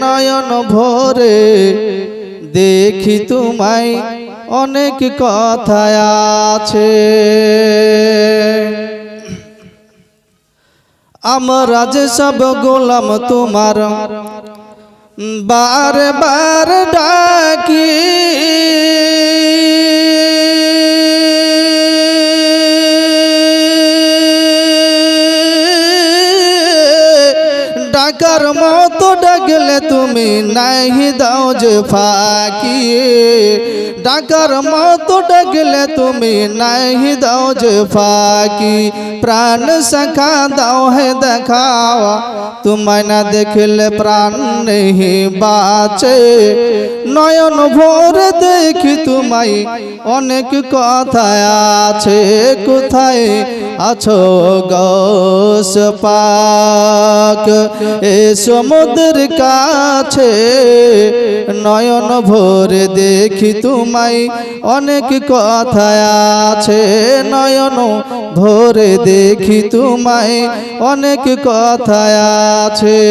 নয়ন ভোরে দেখি তোমায় অনেক কথা আছে। আমরা যে সব গোলাম তোমার বার বার ডাকি ডাকার মতো ডাকলে তুমি নাহি দাও যে ফাঁকি ডাকার মতো ডাকলে তুমি নাহি দাও যে ফাঁকি। প্রাণ সখা দাও হে দেখাওয়া, তোমায় না দেখলে প্রাণ নেহি বাঁচে। নয়ন ভোরে দেখি তোমায় অনেক কথা আছে, কোথায় আছো গস পাক এ সমুদ্রের কাছে নয়ন ভোরে দেখি তোমায় অনেক কথা আছে নয়ন ভোরে দেখি তোমায় অনেক কথা আছে।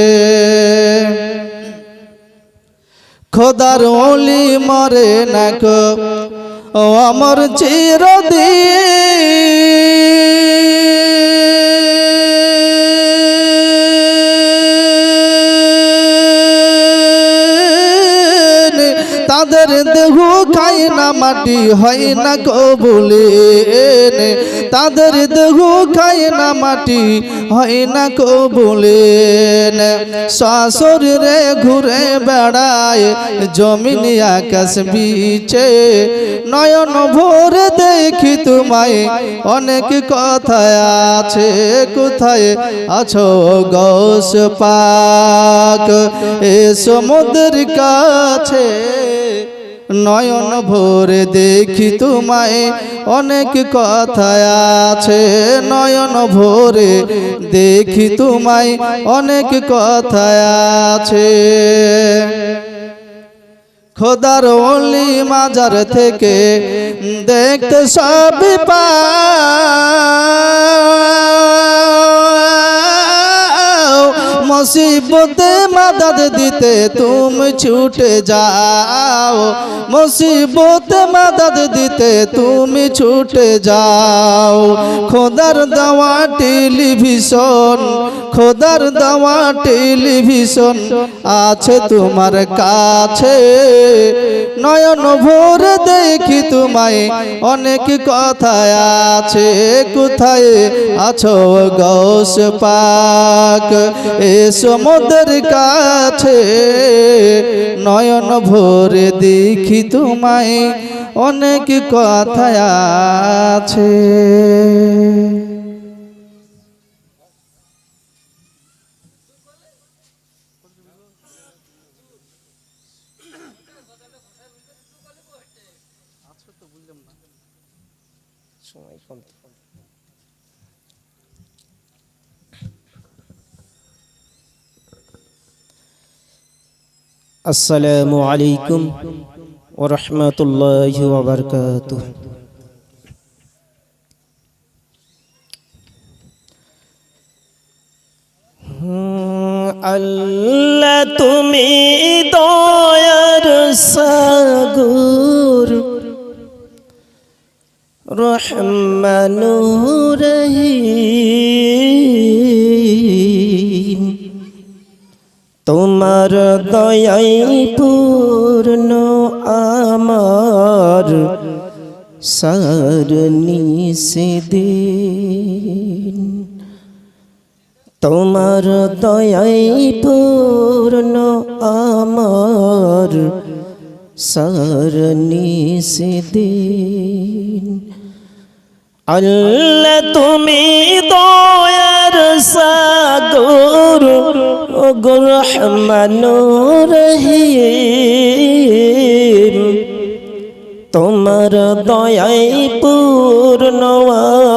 খোদার ওলি মরে নাক ও আমার চিরদিন। তাদের দেহ খাই না মাটি হয় না কবুলে। তাদের দেহ খাই না মাটি হয় না কবুলে শাশুরে ঘুরে বেড়ায়, জমিন আকাশ বিচে নয়ন ভোরে দেখি তোমায়, অনেক কথা আছে, কোথায় আছো গস পাক এ সমুদ্র কাছে নয়ন ভোরে দেখি তোমায় অনেক কথায় আছে নয়ন ভোরে, দেখি তোমায় অনেক কথায় আছে। খোদার অলি মাজার থেকে দেখতে সব পাও মুসিবতে মাদাদ দিতে তুমি ছুটে যাও। মুসিবতে মাদাদ দিতে তুমি ছুটে যাও। খোদার দেওয়া টেলিভিশন খোদার দেওয়া টেলিভিশন আছে তোমার কাছে। নয়ন ভোর দেখি তোমায়, অনেক কথায় আছে। কোথায় আছো গৌস পাক? এ সমুদ্রের কাছে। নয়ন ভোরে দেখি তোমায়, অনেক কথায় আছে। আসসালামু আলাইকুম ওরহমতুল্লাহ ওবরকাত আল্লাহ তুমি দয়ার সাগর রহমানুর রহিম তোমার দয়াই পূর্ণ আমার সারনি সেদিন তোমার দয়াই পূর্ণ আমার সারনি সেদিন আল্লাহ তুমি দয়ার রহমানুর রহিম তোমার দয়াই পূর্ণ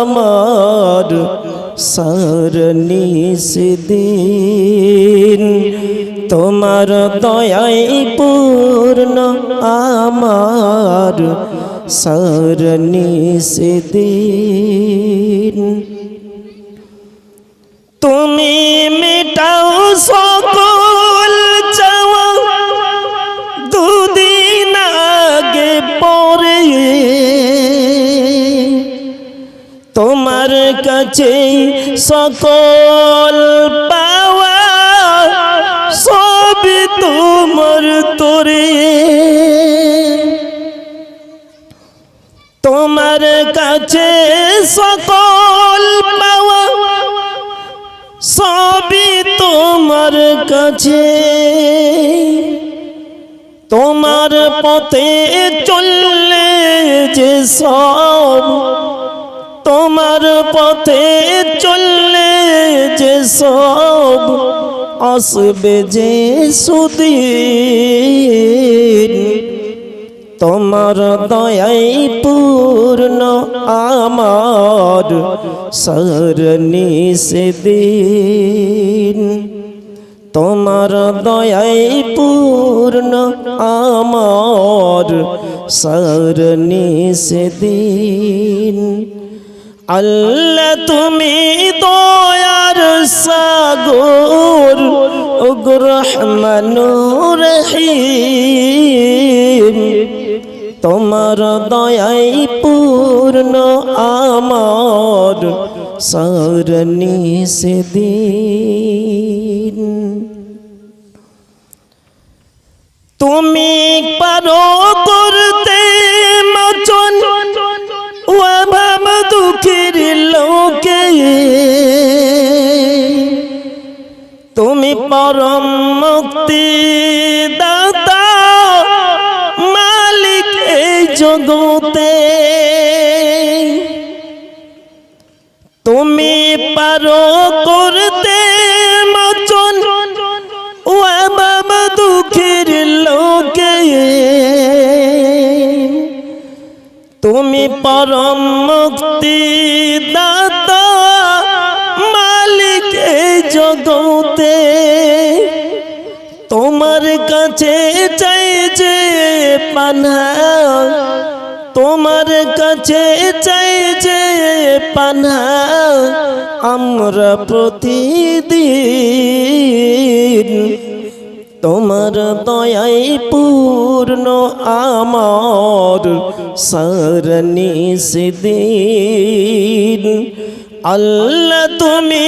আমার সেদিন তোমার দয়াই পূর্ণ আমার সারনি সেদিন কাছে সকল পাওয়া, সবই তোমার তোরে। তোমার কাছে সকল পাওয়া, সবই তোমার কাছে। তোমার পথে চললে যে সব তোমার পথে চললে যে সব আসবে যে সুদিন। তোমার দয়াই পূর্ণ আমার সরনি সেদিন। তোমার দয়াই পূর্ণ আমার সরনি সেদিন। আল্লাহ তুমি দয়ার সাগর উগ্রহমানুর রহিম। তোমার দয়াই পূর্ণ আমার সরনি সেদিন তুমি পারো পরম মুক্তি দাতা মালিক এই জগতে। তুমি পারো করতে মচন, ও বাবা দুঃখের লোকে। তুমি পরম মুক্তি দাতা কাছে চাই যে পানা তোমার কাছে চাই যে পানা আমরা প্রতিদিন তোমার দয়াই পূর্ণ আমার সরনি সেদিন আল্লাহ তুমি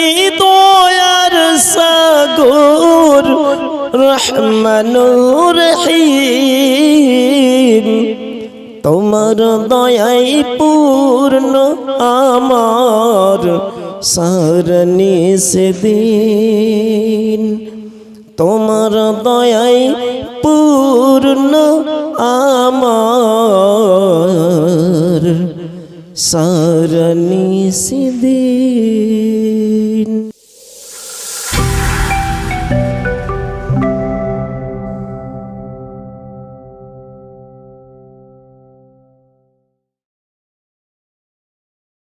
রহমানুর রহিম। তোমার দয়াই পূর্ণ আমার সরনি সেদিন তোমার দয়াই পূর্ণ আমার সরনি সেদিন